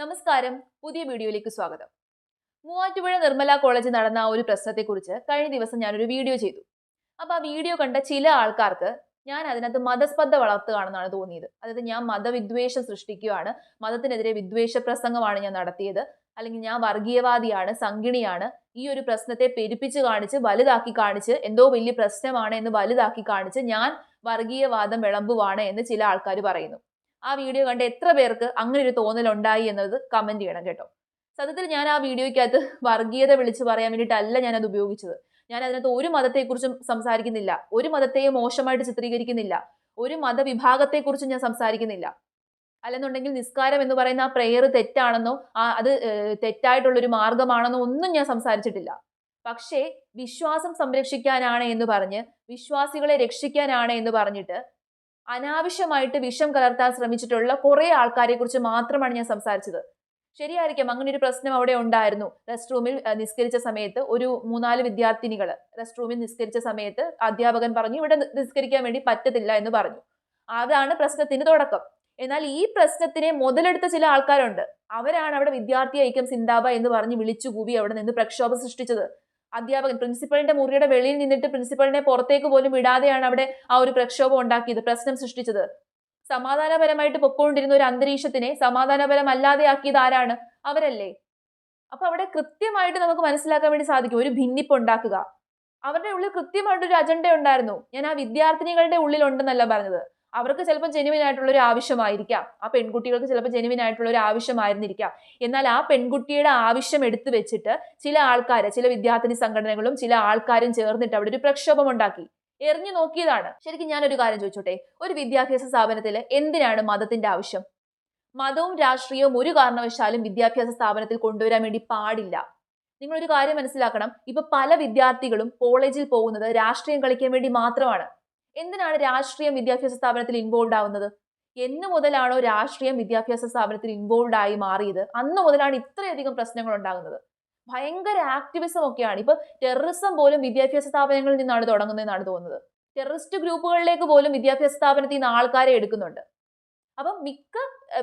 നമസ്കാരം. പുതിയ വീഡിയോയിലേക്ക് സ്വാഗതം. മൂവാറ്റുപുഴ നിർമ്മല കോളേജിൽ നടന്ന ഒരു പ്രശ്നത്തെക്കുറിച്ച് കഴിഞ്ഞ ദിവസം ഞാനൊരു വീഡിയോ ചെയ്തു. അപ്പൊ ആ വീഡിയോ കണ്ട ചില ആൾക്കാർക്ക് ഞാൻ അതിനകത്ത് മതസ്പർദ്ധ വളർത്തുകയാണെന്നാണ് തോന്നിയത്. അതായത് ഞാൻ മതവിദ്വേഷം സൃഷ്ടിക്കുകയാണ്. മതത്തിനെതിരെ വിദ്വേഷ പ്രസംഗമാണ് ഞാൻ നടത്തിയത്. അല്ലെങ്കിൽ ഞാൻ വർഗീയവാദിയാണ് സംഗിണിയാണ് ഈ ഒരു പ്രശ്നത്തെ പെരുപ്പിച്ച് കാണിച്ച് വലുതാക്കി കാണിച്ച് എന്തോ വലിയ പ്രശ്നമാണ് എന്ന് വലുതാക്കി കാണിച്ച് ഞാൻ വർഗീയവാദം വിളമ്പുവാണ് എന്ന് ചില ആൾക്കാർ പറയുന്നു. ആ വീഡിയോ കണ്ട് എത്ര പേർക്ക് അങ്ങനെ ഒരു തോന്നലുണ്ടായി എന്നത് കമന്റ് ചെയ്യണം കേട്ടോ. സത്യത്തിൽ ഞാൻ ആ വീഡിയോയ്ക്കകത്ത് വർഗീയത വിളിച്ചു പറയാൻ വേണ്ടിയിട്ടല്ല ഞാൻ അത് ഉപയോഗിച്ചത്. ഞാൻ അതിനകത്ത് ഒരു മതത്തെക്കുറിച്ചും സംസാരിക്കുന്നില്ല. ഒരു മതത്തെയും മോശമായിട്ട് ചിത്രീകരിക്കുന്നില്ല. ഒരു മതവിഭാഗത്തെക്കുറിച്ചും ഞാൻ സംസാരിക്കുന്നില്ല. അല്ലെന്നുണ്ടെങ്കിൽ നിസ്കാരം എന്ന് പറയുന്ന ആ പ്രെയർ തെറ്റാണെന്നോ ആ അത് തെറ്റായിട്ടുള്ളൊരു മാർഗമാണെന്നോ ഒന്നും ഞാൻ സംസാരിച്ചിട്ടില്ല. പക്ഷേ വിശ്വാസം സംരക്ഷിക്കാനാണ് എന്ന് പറഞ്ഞ് വിശ്വാസികളെ രക്ഷിക്കാനാണ് എന്ന് പറഞ്ഞിട്ട് അനാവശ്യമായിട്ട് വിഷം കലർത്താൻ ശ്രമിച്ചിട്ടുള്ള കുറെ ആൾക്കാരെ കുറിച്ച് മാത്രമാണ് ഞാൻ സംസാരിച്ചത്. ശരിയായിരിക്കാം അങ്ങനെ ഒരു പ്രശ്നം അവിടെ ഉണ്ടായിരുന്നു. റെസ്റ്റ് റൂമിൽ നിസ്കരിച്ച സമയത്ത് ഒരു മൂന്നാൽ വിദ്യാർത്ഥിനികൾ റെസ്റ്റ് റൂമിൽ നിസ്കരിച്ച സമയത്ത് അധ്യാപകൻ പറഞ്ഞു ഇവിടെ നിസ്കരിക്കാൻ വേണ്ടി പറ്റത്തില്ല എന്ന് പറഞ്ഞു. അതാണ് പ്രശ്നത്തിന് തുടക്കം. എന്നാൽ ഈ പ്രശ്നത്തിനെ മുതലെടുത്ത ചില ആൾക്കാരുണ്ട്. അവരാണ് അവിടെ വിദ്യാർത്ഥി ഐക്യം സിന്താബ എന്ന് പറഞ്ഞ് വിളിച്ചുകൂവി അവിടെ നിന്ന് പ്രക്ഷോഭം സൃഷ്ടിച്ചത്. അധ്യാപകൻ പ്രിൻസിപ്പളിന്റെ മുറിയുടെ വെളിയിൽ നിന്നിട്ട് പ്രിൻസിപ്പളിനെ പുറത്തേക്ക് പോലും വിടാതെയാണ് അവിടെ ആ ഒരു പ്രക്ഷോഭം ഉണ്ടാക്കിയത് പ്രശ്നം സൃഷ്ടിച്ചത്. സമാധാനപരമായിട്ട് പൊക്കോണ്ടിരുന്ന ഒരു അന്തരീക്ഷത്തിനെ സമാധാനപരമല്ലാതെ ആക്കിയത് ആരാണ്? അവരല്ലേ? അപ്പൊ അവിടെ കൃത്യമായിട്ട് നമുക്ക് മനസ്സിലാക്കാൻ വേണ്ടി സാധിക്കും ഒരു ഭിന്നിപ്പ് ഉണ്ടാക്കുക. അവരുടെ ഉള്ളിൽ കൃത്യമായിട്ടൊരു അജണ്ട ഉണ്ടായിരുന്നു. ഞാൻ ആ വിദ്യാർത്ഥിനികളുടെ ഉള്ളിൽ ഉണ്ടെന്നല്ല പറഞ്ഞത്. അവർക്ക് ചിലപ്പോൾ ജെനുവിൻ ആയിട്ടുള്ള ഒരു ആവശ്യമായിരിക്കാം. ആ പെൺകുട്ടികൾക്ക് ചിലപ്പോൾ ജെനുവിൻ ആയിട്ടുള്ള ഒരു ആവശ്യമായിരുന്നിരിക്കാം. എന്നാൽ ആ പെൺകുട്ടിയുടെ ആവശ്യം എടുത്തു വെച്ചിട്ട് ചില ആൾക്കാർ ചില വിദ്യാർത്ഥിനി സംഘടനകളും ചില ആൾക്കാരും ചേർന്നിട്ട് അവിടെ ഒരു പ്രക്ഷോഭം ഉണ്ടാക്കി. എറിഞ്ഞു നോക്കിയതാണ്. ശരിക്കും ഞാനൊരു കാര്യം ചോദിച്ചോട്ടെ? ഒരു വിദ്യാഭ്യാസ സ്ഥാപനത്തിൽ എന്തിനാണ് മതത്തിന്റെ ആവശ്യം? മതവും രാഷ്ട്രീയവും ഒരു കാരണവശാലും വിദ്യാഭ്യാസ സ്ഥാപനത്തിൽ കൊണ്ടുവരാൻ വേണ്ടി പാടില്ല. നിങ്ങളൊരു കാര്യം മനസ്സിലാക്കണം. ഇപ്പൊ പല വിദ്യാർത്ഥികളും കോളേജിൽ പോകുന്നത് രാഷ്ട്രീയം കളിക്കാൻ വേണ്ടി മാത്രമാണ്. എന്തിനാണ് രാഷ്ട്രീയം വിദ്യാഭ്യാസ സ്ഥാപനത്തിൽ ഇൻവോൾവ് ആവുന്നത്? എന്ന് മുതലാണോ രാഷ്ട്രീയം വിദ്യാഭ്യാസ സ്ഥാപനത്തിൽ ഇൻവോൾവ് ആയി മാറിയത്? അന്ന് മുതലാണ് ഇത്രയധികം പ്രശ്നങ്ങൾ ഉണ്ടാകുന്നത്. ഭയങ്കര ആക്ടിവിസം ഒക്കെയാണ്. ഇപ്പൊ ടെററിസം പോലും വിദ്യാഭ്യാസ സ്ഥാപനങ്ങളിൽ നിന്നാണ് തുടങ്ങുന്നതെന്നാണ് തോന്നുന്നത്. ടെററിസ്റ്റ് ഗ്രൂപ്പുകളിലേക്ക് പോലും വിദ്യാഭ്യാസ സ്ഥാപനത്തിൽ നിന്ന് ആൾക്കാരെ എടുക്കുന്നുണ്ട്. അപ്പം മിക്ക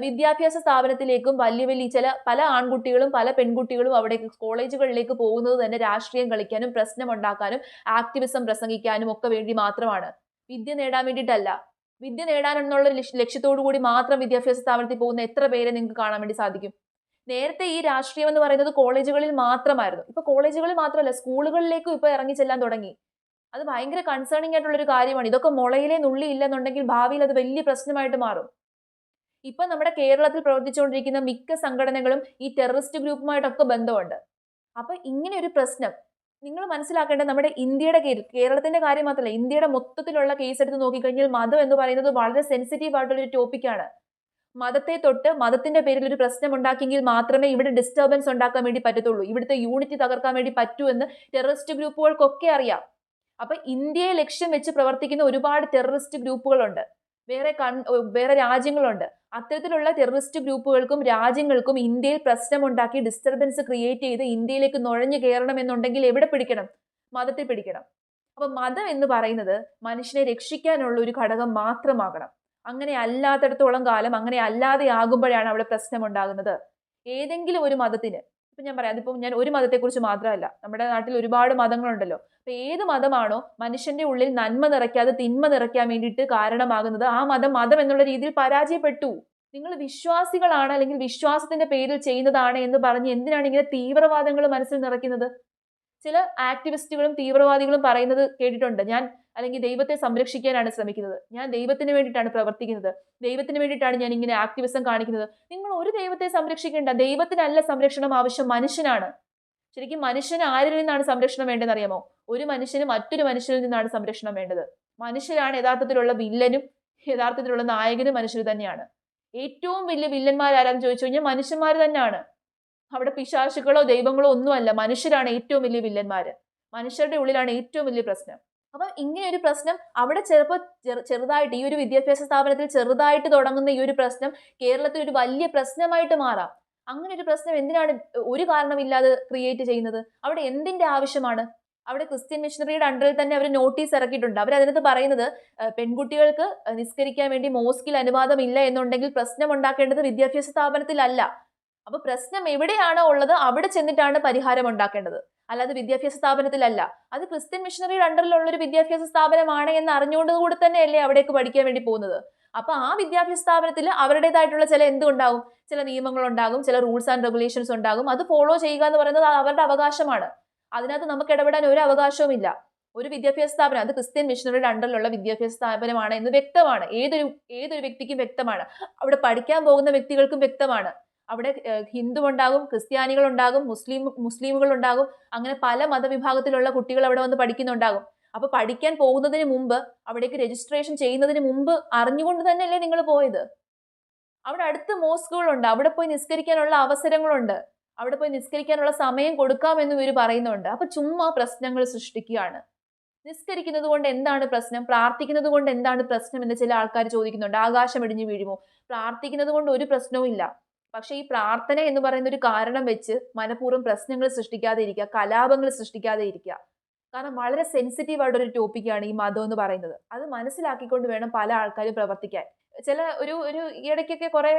വിദ്യാഭ്യാസ സ്ഥാപനത്തിലേക്കും വലിയ വലിയ ചില പല ആൺകുട്ടികളും പല പെൺകുട്ടികളും അവിടെ കോളേജുകളിലേക്ക് പോകുന്നത് തന്നെ രാഷ്ട്രീയം കളിക്കാനും പ്രശ്നം ഉണ്ടാക്കാനും ആക്ടിവിസം പ്രസംഗിക്കാനും ഒക്കെ വേണ്ടി മാത്രമാണ്. വിദ്യ നേടാൻ വേണ്ടിയിട്ടല്ല. വിദ്യ നേടാനെന്നുള്ള ലക്ഷ്യത്തോടു കൂടി മാത്രം വിദ്യാഭ്യാസ സ്ഥാപനത്തിൽ പോകുന്ന എത്ര പേരെ നിങ്ങൾക്ക് കാണാൻ വേണ്ടി സാധിക്കും? നേരത്തെ ഈ രാഷ്ട്രീയം എന്ന് പറയുന്നത് കോളേജുകളിൽ മാത്രമായിരുന്നു. ഇപ്പൊ കോളേജുകളിൽ മാത്രമല്ല സ്കൂളുകളിലേക്കും ഇപ്പൊ ഇറങ്ങി ചെല്ലാൻ തുടങ്ങി. അത് ഭയങ്കര കൺസേണിംഗ് ആയിട്ടുള്ള ഒരു കാര്യമാണ്. ഇതൊക്കെ മുളയിലെ നുള്ളി ഇല്ലെന്നുണ്ടെങ്കിൽ ഭാവിയിൽ അത് വലിയ പ്രശ്നമായിട്ട് മാറും. ഇപ്പൊ നമ്മുടെ കേരളത്തിൽ പ്രവർത്തിച്ചുകൊണ്ടിരിക്കുന്ന മിക്ക സംഘടനകളും ഈ ടെററിസ്റ്റ് ഗ്രൂപ്പുമായിട്ടൊക്കെ ബന്ധമുണ്ട്. അപ്പൊ ഇങ്ങനെ ഒരു പ്രശ്നം നിങ്ങൾ മനസ്സിലാക്കേണ്ടത് നമ്മുടെ ഇന്ത്യയുടെ കേരളത്തിന്റെ കാര്യം മാത്രമല്ല ഇന്ത്യയുടെ മൊത്തത്തിലുള്ള കേസ് എടുത്ത് നോക്കിക്കഴിഞ്ഞാൽ മതം എന്ന് പറയുന്നത് വളരെ സെൻസിറ്റീവ് ആയിട്ടുള്ള ഒരു ടോപ്പിക്കാണ് മതത്തെ തൊട്ട് മതത്തിന്റെ പേരിൽ ഒരു പ്രശ്നം ഉണ്ടാക്കിയെങ്കിൽ മാത്രമേ ഇവിടെ ഡിസ്റ്റർബൻസ് ഉണ്ടാക്കാൻ വേണ്ടി പറ്റത്തുള്ളൂ. ഇവിടുത്തെ യൂണിറ്റി തകർക്കാൻ വേണ്ടി പറ്റൂ എന്ന് ടെററിസ്റ്റ് ഗ്രൂപ്പുകൾക്കൊക്കെ അറിയാം. അപ്പൊ ഇന്ത്യയെ ലക്ഷ്യം വെച്ച് പ്രവർത്തിക്കുന്ന ഒരുപാട് ടെററിസ്റ്റ് ഗ്രൂപ്പുകളുണ്ട് വേറെ കൺ വേറെ രാജ്യങ്ങളുണ്ട്. അത്തരത്തിലുള്ള ടെററിസ്റ്റ് ഗ്രൂപ്പുകൾക്കും രാജ്യങ്ങൾക്കും ഇന്ത്യയിൽ പ്രശ്നമുണ്ടാക്കി ഡിസ്റ്റർബൻസ് ക്രിയേറ്റ് ചെയ്ത് ഇന്ത്യയിലേക്ക് നുഴഞ്ഞു കയറണം എന്നുണ്ടെങ്കിൽ എവിടെ പിടിക്കണം? മതത്തിൽ പിടിക്കണം. അപ്പൊ മതം എന്ന് പറയുന്നത് മനുഷ്യനെ രക്ഷിക്കാനുള്ള ഒരു ഘടകം മാത്രമാകണം. അങ്ങനെ അല്ലാത്തടത്തോളം കാലം അങ്ങനെ അല്ലാതെ ആകുമ്പോഴാണ് അവിടെ പ്രശ്നം ഉണ്ടാകുന്നത് ഏതെങ്കിലും ഒരു മതത്തിന് ഇപ്പൊ ഞാൻ പറയാം അതിപ്പം ഞാൻ ഒരു മതത്തെക്കുറിച്ച് മാത്രമല്ല നമ്മുടെ നാട്ടിൽ ഒരുപാട് മതങ്ങളുണ്ടല്ലോ. അപ്പം ഏത് മതമാണോ മനുഷ്യന്റെ ഉള്ളിൽ നന്മ നിറയ്ക്കാതെ തിന്മ നിറയ്ക്കാൻ വേണ്ടിയിട്ട് കാരണമാകുന്നത് ആ മതം മതം എന്നുള്ള രീതിയിൽ പരാജയപ്പെട്ടു. നിങ്ങൾ വിശ്വാസികളാണ് അല്ലെങ്കിൽ വിശ്വാസത്തിന്റെ പേരിൽ ചെയ്യുന്നതാണ് എന്ന് പറഞ്ഞ് എന്തിനാണ് ഇങ്ങനെ തീവ്രവാദങ്ങൾ മനസ്സിൽ നിറയ്ക്കുന്നത്? ചില ആക്ടിവിസ്റ്റുകളും തീവ്രവാദികളും പറയുന്നത് കേട്ടിട്ടുണ്ട്. ഞാൻ അല്ലെങ്കിൽ ദൈവത്തെ സംരക്ഷിക്കാനാണ് ശ്രമിക്കുന്നത്. ഞാൻ ദൈവത്തിന് വേണ്ടിയിട്ടാണ് പ്രവർത്തിക്കുന്നത്. ദൈവത്തിന് വേണ്ടിയിട്ടാണ് ഞാൻ ഇങ്ങനെ ആക്ടിവിസം കാണിക്കുന്നത്. നിങ്ങൾ ഒരു ദൈവത്തെ സംരക്ഷിക്കേണ്ട. ദൈവത്തിനല്ല സംരക്ഷണം ആവശ്യം മനുഷ്യനാണ്. ശരിക്കും മനുഷ്യന് ആരിൽ നിന്നാണ് സംരക്ഷണം വേണ്ടതെന്ന് അറിയാമോ? ഒരു മനുഷ്യന് മറ്റൊരു മനുഷ്യനിൽ നിന്നാണ് സംരക്ഷണം വേണ്ടത്. മനുഷ്യരാണ് യഥാർത്ഥത്തിലുള്ള വില്ലനും യഥാർത്ഥത്തിലുള്ള നായകനും മനുഷ്യർ തന്നെയാണ്. ഏറ്റവും വലിയ വില്ലന്മാരാരാന്ന് ചോദിച്ചു കഴിഞ്ഞാൽ മനുഷ്യന്മാർ തന്നെയാണ്. അവിടെ പിശാശുക്കളോ ദൈവങ്ങളോ ഒന്നുമല്ല. മനുഷ്യരാണ് ഏറ്റവും വലിയ വില്ലന്മാര്. മനുഷ്യരുടെ ഉള്ളിലാണ് ഏറ്റവും വലിയ പ്രശ്നം. അപ്പൊ ഇങ്ങനെ ഒരു പ്രശ്നം അവിടെ ചിലപ്പോൾ ചെറുതായിട്ട് ഈ ഒരു വിദ്യാഭ്യാസ സ്ഥാപനത്തിൽ ചെറുതായിട്ട് തുടങ്ങുന്ന ഈ ഒരു പ്രശ്നം കേരളത്തിൽ ഒരു വലിയ പ്രശ്നമായിട്ട് മാറാം. അങ്ങനെ ഒരു പ്രശ്നം എന്തിനാണ് ഒരു കാരണമില്ലാതെ ക്രിയേറ്റ് ചെയ്യുന്നത്? അവിടെ എന്തിന്റെ ആവശ്യമാണ്? അവിടെ ക്രിസ്ത്യൻ മിഷണറിയുടെ അണ്ടറിൽ തന്നെ അവർ നോട്ടീസ് ഇറക്കിയിട്ടുണ്ട്. അവർ അതിനകത്ത് പറയുന്നത് പെൺകുട്ടികൾക്ക് നിസ്കരിക്കാൻ വേണ്ടി മോസ്കിൽ അനുവാദമില്ല എന്നുണ്ടെങ്കിൽ പ്രശ്നം ഉണ്ടാക്കേണ്ടത് വിദ്യാഭ്യാസ സ്ഥാപനത്തിലല്ല. അപ്പൊ പ്രശ്നം എവിടെയാണോ ഉള്ളത് അവിടെ ചെന്നിട്ടാണ് പരിഹാരം ഉണ്ടാക്കേണ്ടത്. അല്ലാതെ വിദ്യാഭ്യാസ സ്ഥാപനത്തിലല്ല. അത് ക്രിസ്ത്യൻ മിഷണറിയുടെ അണ്ടറിലുള്ള ഒരു വിദ്യാഭ്യാസ സ്ഥാപനമാണ് എന്ന് അറിഞ്ഞുകൊണ്ട് കൂടെ തന്നെയല്ലേ അവിടേക്ക് പഠിക്കാൻ വേണ്ടി പോകുന്നത്. അപ്പൊ ആ വിദ്യാഭ്യാസ സ്ഥാപനത്തിൽ അവരുടേതായിട്ടുള്ള ചില എന്തുണ്ടാകും? ചില നിയമങ്ങൾ ഉണ്ടാകും ചില റൂൾസ് ആൻഡ് റെഗുലേഷൻസ് ഉണ്ടാകും. അത് ഫോളോ ചെയ്യുക എന്ന് പറയുന്നത് അവരുടെ അവകാശമാണ്. അതിനകത്ത് നമുക്ക് ഇടപെടാൻ ഒരു അവകാശവുമില്ല ഒരു വിദ്യാഭ്യാസ സ്ഥാപനം അത് ക്രിസ്ത്യൻ മിഷണറിയുടെ അണ്ടറിലുള്ള വിദ്യാഭ്യാസ സ്ഥാപനമാണ് എന്ന് വ്യക്തമാണ്. ഏതൊരു ഏതൊരു വ്യക്തിക്കും വ്യക്തമാണ്. അവിടെ പഠിക്കാൻ പോകുന്ന വ്യക്തികൾക്കും വ്യക്തമാണ്. അവിടെ ഹിന്ദു ഉണ്ടാകും ക്രിസ്ത്യാനികൾ ഉണ്ടാകും മുസ്ലിം മുസ്ലിമുകൾ ഉണ്ടാകും അങ്ങനെ പല മതവിഭാഗത്തിലുള്ള കുട്ടികൾ അവിടെ വന്ന് പഠിക്കുന്നുണ്ടാകും. അപ്പൊ പഠിക്കാൻ പോകുന്നതിന് മുമ്പ് അവിടേക്ക് രജിസ്ട്രേഷൻ ചെയ്യുന്നതിന് മുമ്പ് അറിഞ്ഞുകൊണ്ട് തന്നെയല്ലേ നിങ്ങൾ പോയത്? അവിടെ അടുത്ത് മോസ്കുകളുണ്ട് അവിടെ പോയി നിസ്കരിക്കാനുള്ള അവസരങ്ങളുണ്ട് അവിടെ പോയി നിസ്കരിക്കാനുള്ള സമയം കൊടുക്കാമെന്നും ഇവർ പറയുന്നുണ്ട്. അപ്പൊ ചുമ്മാ പ്രശ്നങ്ങൾ സൃഷ്ടിക്കുകയാണ്. നിസ്കരിക്കുന്നത് കൊണ്ട് എന്താണ് പ്രശ്നം? പ്രാർത്ഥിക്കുന്നത് കൊണ്ട് എന്താണ് പ്രശ്നം എന്ന് ചില ആൾക്കാർ ചോദിക്കുന്നുണ്ട്. ആകാശം ഇടിഞ്ഞു വീഴുമോ? പ്രാർത്ഥിക്കുന്നത് കൊണ്ട് ഒരു പ്രശ്നവും ഇല്ല. പക്ഷേ ഈ പ്രാർത്ഥന എന്ന് പറയുന്ന ഒരു കാരണം വെച്ച് മനഃപൂർവം പ്രശ്നങ്ങൾ സൃഷ്ടിക്കാതെ ഇരിക്കുക കലാപങ്ങൾ സൃഷ്ടിക്കാതെ ഇരിക്കുക കാരണം വളരെ സെൻസിറ്റീവ് ആയിട്ടൊരു ടോപ്പിക്കാണ് ഈ മതം എന്ന് പറയുന്നത്. അത് മനസ്സിലാക്കിക്കൊണ്ട് വേണം പല ആൾക്കാരും പ്രവർത്തിക്കാൻ. ചില ഒരു ഒരു ഇടയ്ക്കൊക്കെ കുറെ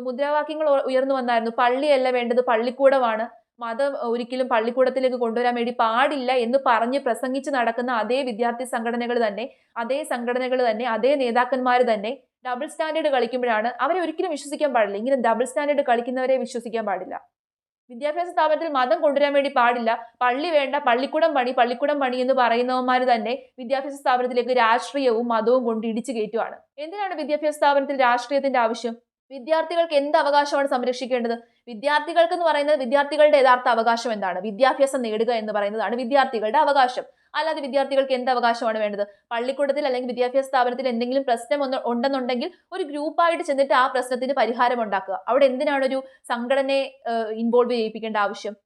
മുദ്രാവാക്യങ്ങൾ ഉയർന്നു വന്നായിരുന്നു. പള്ളിയല്ല വേണ്ടത് പള്ളിക്കൂടമാണ്. മതം ഒരിക്കലും പള്ളിക്കൂടത്തിലേക്ക് കൊണ്ടുവരാൻ വേണ്ടി പാടില്ല എന്ന് പറഞ്ഞ് പ്രസംഗിച്ച് നടക്കുന്ന അതേ വിദ്യാർത്ഥി സംഘടനകൾ തന്നെ അതേ സംഘടനകൾ തന്നെ അതേ നേതാക്കന്മാർ തന്നെ ഡബിൾ സ്റ്റാൻഡേർഡ് കളിക്കുമ്പോഴാണ് അവരെ ഒരിക്കലും വിശ്വസിക്കാൻ പാടില്ല. ഇങ്ങനെ ഡബിൾ സ്റ്റാൻഡേർഡ് കളിക്കുന്നവരെ വിശ്വസിക്കാൻ പാടില്ല. വിദ്യാഭ്യാസ സ്ഥാപനത്തിൽ മതം കൊണ്ടുവരാൻ വേണ്ടി പാടില്ല. പള്ളി വേണ്ട പള്ളിക്കൂടം പണി പള്ളിക്കൂടം പണി എന്ന് പറയുന്നവന്മാർ തന്നെ വിദ്യാഭ്യാസ സ്ഥാപനത്തിലേക്ക് രാഷ്ട്രീയവും മതവും കൊണ്ട് ഇടിച്ചു കയറ്റുവാണ്. എന്തിനാണ് വിദ്യാഭ്യാസ സ്ഥാപനത്തിൽ രാഷ്ട്രീയത്തിന്റെ ആവശ്യം? വിദ്യാർത്ഥികൾക്ക് എന്ത് അവകാശമാണ് സംരക്ഷിക്കേണ്ടത്? വിദ്യാർത്ഥികൾക്ക് എന്ന് പറയുന്നത് വിദ്യാർത്ഥികളുടെ യഥാർത്ഥ അവകാശം എന്താണ്? വിദ്യാഭ്യാസം നേടുക എന്ന് പറയുന്നതാണ് വിദ്യാർത്ഥികളുടെ അവകാശം. അല്ലാതെ വിദ്യാർത്ഥികൾക്ക് എന്ത് അവകാശമാണ് വേണ്ടത്? പള്ളിക്കൂടത്തിൽ അല്ലെങ്കിൽ വിദ്യാഭ്യാസ സ്ഥാപനത്തിൽ എന്തെങ്കിലും പ്രശ്നം ഒന്ന് ഉണ്ടെന്നുണ്ടെങ്കിൽ ഒരു ഗ്രൂപ്പായിട്ട് ചെന്നിട്ട് ആ പ്രശ്നത്തിന് പരിഹാരം ഉണ്ടാക്കുക. അവിടെ എന്തിനാണ് ഒരു സംഘടനയെ ഇൻവോൾവ് ചെയ്യിപ്പിക്കേണ്ട ആവശ്യം?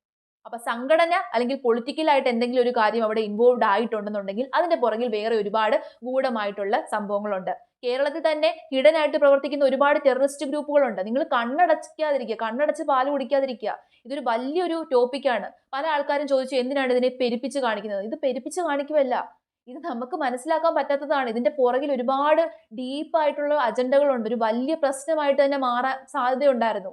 അപ്പൊ സംഘടന അല്ലെങ്കിൽ പൊളിറ്റിക്കലായിട്ട് എന്തെങ്കിലും ഒരു കാര്യം അവിടെ ഇൻവോൾവ് ആയിട്ടുണ്ടെന്നുണ്ടെങ്കിൽ അതിന്റെ പുറകിൽ വേറെ ഒരുപാട് ഗൂഢമായിട്ടുള്ള സംഭവങ്ങളുണ്ട്. കേരളത്തിൽ തന്നെ ഹിഡനായിട്ട് പ്രവർത്തിക്കുന്ന ഒരുപാട് ടെററിസ്റ്റ് ഗ്രൂപ്പുകളുണ്ട്. നിങ്ങൾ കണ്ണടക്കാതിരിക്കുക കണ്ണടച്ച് പാൽ കുടിക്കാതിരിക്കുക. ഇതൊരു വലിയൊരു ടോപ്പിക്കാണ് പല ആൾക്കാരും ചോദിച്ചു എന്തിനാണ് ഇതിനെ പെരുപ്പിച്ച് കാണിക്കുന്നത്? ഇത് പെരുപ്പിച്ച് കാണിക്കുമല്ല ഇത് നമുക്ക് മനസ്സിലാക്കാൻ പറ്റാത്തതാണ്. ഇതിന്റെ പുറകിൽ ഒരുപാട് ഡീപ്പായിട്ടുള്ള അജണ്ടകളുണ്ട് ഒരു വലിയ പ്രശ്നമായിട്ട് തന്നെ മാറാൻ സാധ്യതയുണ്ടായിരുന്നു.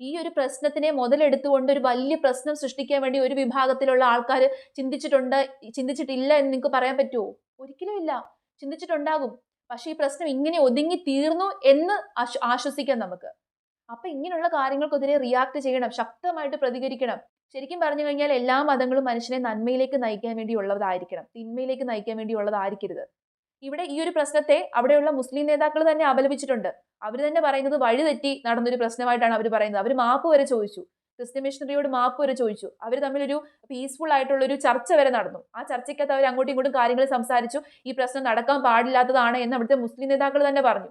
ഈ ഒരു പ്രശ്നത്തിനെ മുതലെടുത്തുകൊണ്ട് ഒരു വലിയ പ്രശ്നം സൃഷ്ടിക്കാൻ വേണ്ടി ഒരു വിഭാഗത്തിലുള്ള ആൾക്കാർ ചിന്തിച്ചിട്ടുണ്ട് ചിന്തിച്ചിട്ടില്ല എന്ന് നിങ്ങൾക്ക് പറയാൻ പറ്റുമോ ഒരിക്കലും ഇല്ല. ചിന്തിച്ചിട്ടുണ്ടാകും. പക്ഷെ ഈ പ്രശ്നം ഇങ്ങനെ ഒതുങ്ങി തീർന്നു എന്ന് ആശ്വസിക്കാം നമുക്ക്. അപ്പൊ ഇങ്ങനെയുള്ള കാര്യങ്ങൾക്കെതിരെ റിയാക്ട് ചെയ്യണം ശക്തമായിട്ട് പ്രതികരിക്കണം. ശരിക്കും പറഞ്ഞു കഴിഞ്ഞാൽ എല്ലാ മതങ്ങളും മനുഷ്യനെ നന്മയിലേക്ക് നയിക്കാൻ വേണ്ടിയുള്ളതായിരിക്കണം തിന്മയിലേക്ക് നയിക്കാൻ വേണ്ടിയുള്ളതായിരിക്കരുത് ഇവിടെ ഈ ഒരു പ്രശ്നത്തെ അവിടെയുള്ള മുസ്ലിം നേതാക്കൾ തന്നെ അപലപിച്ചിട്ടുണ്ട്. അവർ തന്നെ പറയുന്നത് വഴിതെറ്റി നടന്നൊരു പ്രശ്നമായിട്ടാണ് അവർ പറയുന്നത്. അവർ മാപ്പ് വരെ ചോദിച്ചു. ക്രിസ്ത്യൻ മിഷണറിയോട് മാപ്പ് വരെ ചോദിച്ചു. അവർ തമ്മിലൊരു പീസ്ഫുൾ ആയിട്ടുള്ള ഒരു ചർച്ച വരെ നടന്നു. ആ ചർച്ചയ്ക്കകത്ത് അവർ അങ്ങോട്ടും ഇങ്ങോട്ടും കാര്യങ്ങൾ സംസാരിച്ചു. ഈ പ്രശ്നം നടക്കാൻ പാടില്ലാത്തതാണ് എന്ന് അവിടുത്തെ മുസ്ലിം നേതാക്കൾ തന്നെ പറഞ്ഞു.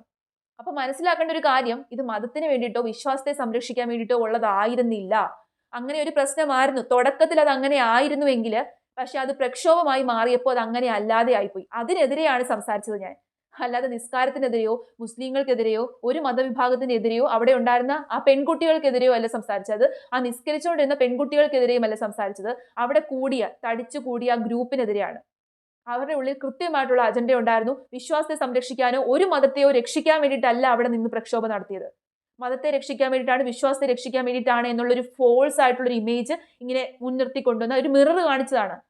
അപ്പൊ മനസ്സിലാക്കേണ്ട ഒരു കാര്യം ഇത് മതത്തിന് വേണ്ടിയിട്ടോ വിശ്വാസത്തെ സംരക്ഷിക്കാൻ വേണ്ടിയിട്ടോ ഉള്ളതായിരുന്നില്ല. അങ്ങനെ ഒരു പ്രശ്നമായിരുന്നു. തുടക്കത്തിൽ അത് അങ്ങനെ ആയിരുന്നുവെങ്കിൽ പക്ഷെ അത് പ്രക്ഷോഭമായി മാറിയപ്പോൾ അത് അങ്ങനെ അല്ലാതെ ആയിപ്പോയി. അതിനെതിരെയാണ് സംസാരിച്ചത് ഞാൻ. അല്ലാതെ നിസ്കാരത്തിനെതിരെയോ മുസ്ലിങ്ങൾക്കെതിരെയോ ഒരു മതവിഭാഗത്തിനെതിരെയോ അവിടെ ഉണ്ടായിരുന്ന ആ പെൺകുട്ടികൾക്കെതിരെയോ അല്ല സംസാരിച്ചത്. ആ നിസ്കരിച്ചുകൊണ്ടിരുന്ന പെൺകുട്ടികൾക്കെതിരെയും അല്ല സംസാരിച്ചത്. അവിടെ കൂടിയ തടിച്ചു കൂടിയ ആ ഗ്രൂപ്പിനെതിരെയാണ്. അവരുടെ ഉള്ളിൽ കൃത്യമായിട്ടുള്ള അജണ്ട ഉണ്ടായിരുന്നു. വിശ്വാസത്തെ സംരക്ഷിക്കാനോ ഒരു മതത്തെയോ രക്ഷിക്കാൻ വേണ്ടിയിട്ടല്ല അവിടെ നിന്ന് പ്രക്ഷോഭം നടത്തിയത്. മതത്തെ രക്ഷിക്കാൻ വേണ്ടിയിട്ടാണ് വിശ്വാസത്തെ രക്ഷിക്കാൻ വേണ്ടിയിട്ടാണ് എന്നുള്ളൊരു ഫോൾസ് ആയിട്ടുള്ള ഒരു ഇമേജ് ഇങ്ങനെ മുൻനിർത്തി കൊണ്ടുവന്ന ഒരു മിറർ കാണിച്ചതാണ്.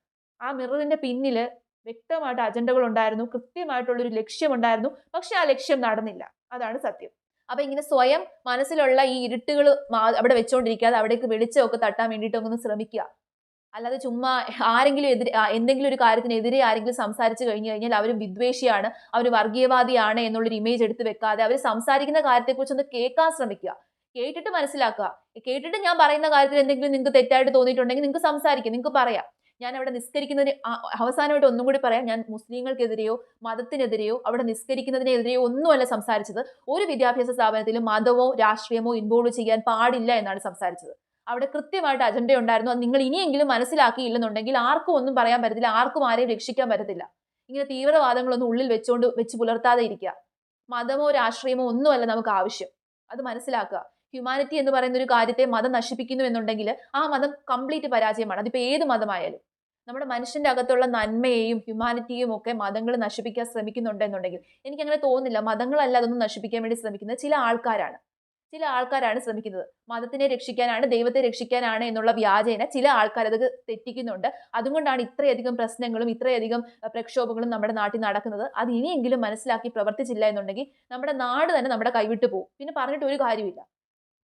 ആ മിററിന്റെ പിന്നിൽ വ്യക്തമായിട്ട് അജണ്ടകൾ ഉണ്ടായിരുന്നു കൃത്യമായിട്ടുള്ള ഒരു ലക്ഷ്യമുണ്ടായിരുന്നു പക്ഷെ ആ ലക്ഷ്യം നടന്നില്ല. അതാണ് സത്യം. അപ്പൊ ഇങ്ങനെ സ്വയം മനസ്സിലുള്ള ഈ ഇരുട്ടുകൾ അവിടെ വെച്ചുകൊണ്ടിരിക്കാതെ അവിടേക്ക് വെളിച്ചമൊക്കെ തട്ടാൻ വേണ്ടിയിട്ട് ഒന്ന് ശ്രമിക്കുക. അല്ലാതെ ചുമ്മാ ആരെങ്കിലും എതിരെ എന്തെങ്കിലും ഒരു കാര്യത്തിനെതിരെ ആരെങ്കിലും സംസാരിച്ചു കഴിഞ്ഞു കഴിഞ്ഞാൽ അവർ വിദ്വേഷിയാണ് അവർ വർഗീയവാദിയാണ് എന്നുള്ളൊരു ഇമേജ് എടുത്ത് വെക്കാതെ അവർ സംസാരിക്കുന്ന കാര്യത്തെക്കുറിച്ച് ഒന്ന് കേൾക്കാൻ ശ്രമിക്കുക. കേട്ടിട്ട് മനസ്സിലാക്കുക. കേട്ടിട്ട് ഞാൻ പറയുന്ന കാര്യത്തിൽ എന്തെങ്കിലും നിങ്ങൾക്ക് തെറ്റായിട്ട് തോന്നിയിട്ടുണ്ടെങ്കിൽ നിങ്ങൾക്ക് സംസാരിക്കാം നിങ്ങൾക്ക് പറയാം. ഞാൻ അവിടെ നിസ്കരിക്കുന്നതിന് അവസാനമായിട്ട് ഒന്നും കൂടി പറയാം. ഞാൻ മുസ്ലിങ്ങൾക്കെതിരെയോ മതത്തിനെതിരെയോ അവിടെ നിസ്കരിക്കുന്നതിനെതിരെയോ ഒന്നുമല്ല സംസാരിച്ചത്. ഒരു വിദ്യാഭ്യാസ സ്ഥാപനത്തിലും മതമോ രാഷ്ട്രീയമോ ഇൻവോൾവ് ചെയ്യാൻ പാടില്ല എന്നാണ് സംസാരിച്ചത്. അവിടെ കൃത്യമായിട്ട് അജണ്ട ഉണ്ടായിരുന്നു. അത് നിങ്ങൾ ഇനിയെങ്കിലും മനസ്സിലാക്കിയില്ലെന്നുണ്ടെങ്കിൽ ആർക്കും ഒന്നും പറയാൻ പറ്റത്തില്ല. ആർക്കും ആരെയും രക്ഷിക്കാൻ പറ്റത്തില്ല. ഇങ്ങനെ തീവ്രവാദങ്ങളൊന്നും ഉള്ളിൽ വെച്ചുകൊണ്ട് വെച്ച് പുലർത്താതെ ഇരിക്കുക. മതമോ രാഷ്ട്രീയമോ ഒന്നുമല്ല നമുക്ക് ആവശ്യം. അത് മനസ്സിലാക്കുക. ഹ്യൂമാനിറ്റി എന്ന് പറയുന്ന ഒരു കാര്യത്തെ മതം നശിപ്പിക്കുന്നു എന്നുണ്ടെങ്കിൽ ആ മതം കംപ്ലീറ്റ് പരാജയമാണ്. അതിപ്പോൾ ഏത് മതമായാലും. നമ്മുടെ മനുഷ്യന്റെ അകത്തുള്ള നന്മയെയും ഹ്യൂമാനിറ്റിയും ഒക്കെ മതങ്ങൾ നശിപ്പിക്കാൻ ശ്രമിക്കുന്നുണ്ട് എന്നുണ്ടെങ്കിൽ എനിക്ക് അങ്ങനെ തോന്നുന്നില്ല. മതങ്ങളല്ല അതൊന്നും നശിപ്പിക്കാൻ വേണ്ടി ശ്രമിക്കുന്നത്. ചില ആൾക്കാരാണ്. ചില ആൾക്കാരാണ് ശ്രമിക്കുന്നത്. മതത്തിനെ രക്ഷിക്കാനാണ് ദൈവത്തെ രക്ഷിക്കാനാണ് എന്നുള്ള വ്യാജേന ചില ആൾക്കാർ അത് തെറ്റിക്കുന്നുണ്ട്. അതുകൊണ്ടാണ് ഇത്രയധികം പ്രശ്നങ്ങളും ഇത്രയധികം പ്രക്ഷോഭങ്ങളും നമ്മുടെ നാട്ടിൽ നടക്കുന്നത്. അത് ഇനിയെങ്കിലും മനസ്സിലാക്കി പ്രവർത്തിച്ചില്ല എന്നുണ്ടെങ്കിൽ നമ്മുടെ നാട് തന്നെ നമ്മുടെ കൈവിട്ട് പോകും പിന്നെ പറഞ്ഞിട്ട് ഒരു കാര്യമില്ല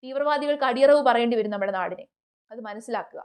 തീവ്രവാദികൾക്ക് അടിയറവ് പറയേണ്ടി വരും നമ്മുടെ നാടിനെ. അത് മനസ്സിലാക്കുക.